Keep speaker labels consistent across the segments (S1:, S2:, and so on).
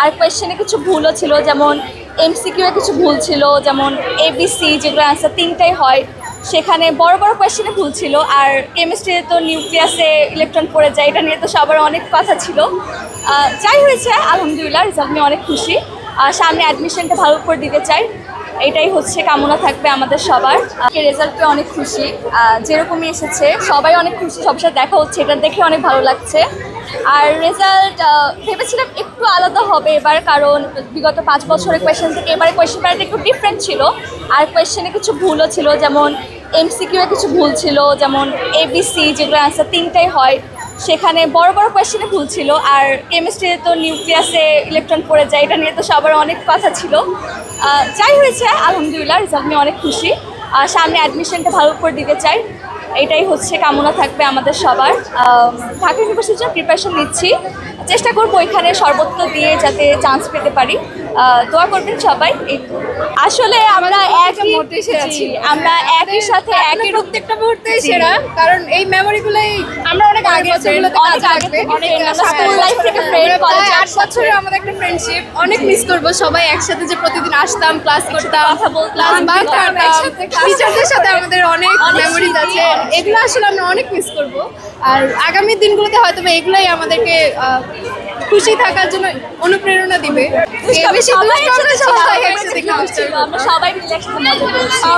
S1: আর কোয়েশ্চেনে কিছু ভুলও ছিল, যেমন এমসিকিউ এ কিছু ভুল ছিল, যেমন এবিসি যেগুলো অ্যান্সার তিনটাই হয়, সেখানে বড় বড় কোয়েশ্চেনে ভুল ছিল, আর কেমিস্ট্রিতে তো নিউক্লিয়াসে ইলেকট্রন পড়ে যায়, এটা নিয়ে তো সবার অনেক কথা ছিল। যাই হয়েছে, আলহামদুলিল্লাহ রেজাল্ট নিয়ে অনেক খুশি। আর সামনে অ্যাডমিশনটা ভালো করে দিতে চাই। এটাই হচ্ছে, কামনা থাকবে আমাদের সবার। রেজাল্ট পেয়ে অনেক খুশি। যেরকমই এসেছে, সবাই অনেক খুশি, সবার সাথে দেখা হচ্ছে, এটা দেখে অনেক ভালো লাগছে। আর রেজাল্ট ভেবেছিলাম একটু আলাদা হবে এবার, কারণ বিগত পাঁচ বছরের কোয়েশ্চেন থেকে এবারে কোয়েশ্চেন প্যাটার্নটা একটু ডিফারেন্ট ছিল। আর কোয়েশ্চেনে কিছু ভুলও ছিল, যেমন এমসিকিউ কিছু ভুল ছিল, যেমন এবিসি যেগুলো অ্যান্সার তিনটাই হয়। সেখানে বড় বড় কোয়েশ্চেনে ভুল ছিল। আর কেমিস্ট্রিতে তো নিউক্লিয়াসে ইলেকট্রন পড়ে যায় এটা নিয়ে তো সবার অনেক কথা ছিল। যাই হয়েছে আলহামদুলিল্লাহ রেজাল্ট নিয়ে অনেক খুশি। আর সামনে অ্যাডমিশনটা ভালো করে দিতে চাই। এটাই হচ্ছে কামনা থাকবে আমাদের সবার। ঢাকা ইউনিভার্সিটির জন্য প্রিপারেশন নিচ্ছি। চেষ্টা করব এখানে সর্বত্র দিয়ে যাতে চান্স পেতে পারি। দোয়া করবেন সবাই। আসলে আমরা একই। আমরা একই সাথে একই
S2: প্রত্যেকটা মুহূর্তে। সেরা কারণ এই মেমোরিগুলোই আমরা অনেক কাজে
S1: থেকে
S2: আট বছরের আমাদের একটা ফ্রেন্ডশিপ অনেক মিস করব সবাই একসাথে যে প্রতিদিন আসতাম ক্লাস করতাম
S1: কথা বলতাম,
S2: বাঙ্ক
S1: করতাম,
S2: টিচারদের সাথে আমাদের অনেক মেমোরিজ আছে। এগুলো আসলে আমরা অনেক মিস করব। আর আগামী দিনগুলোতে হয়তো এগুলোই আমাদেরকে খুশি থাকার জন্য অনুপ্রেরণা দিবে।
S1: সবাই মিলে একসাথে মজা করেছি।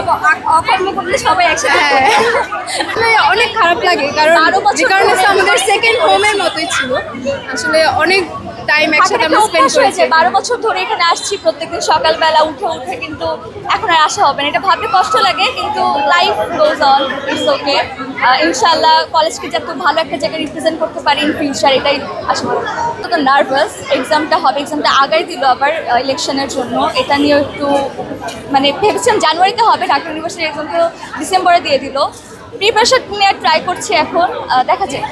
S1: অকর্ম করলে সবাই একসাথে
S2: হ্যাঁ। অনেক খারাপ লাগে কারণ যে কারণে আমাদের সেকেন্ড হোমের মতোই ছিল। আসলে অনেক টাইম একসাথে আমরা স্পেন্ড করেছি।
S1: বছর ধরে এখানে আসছি প্রত্যেকদিন সকালবেলা উঠে উঠে কিন্তু এখন আর আসা হবে না। এটা ভাবতে কষ্ট লাগে কিন্তু life goes on it's okay ইনশাল্লাহ কলেজকে যাতে ভালো একটা জায়গায় রিপ্রেজেন্ট করতে পারি ইন ফিউচার এটাই আসব তো নার্ভাস এক্সামটা হবে এক্সামটা আগাই দিল আবার ইলেকশনের জন্য। এটা নিয়ে একটু মানে ভেবেছিলাম জানুয়ারিতে হবে, ঢাকা ইউনিভার্সিটির এক্সাম তো ডিসেম্বরে দিয়ে দিল। প্রিপারেশন নিয়ে ট্রাই করছি এখন দেখা যাক।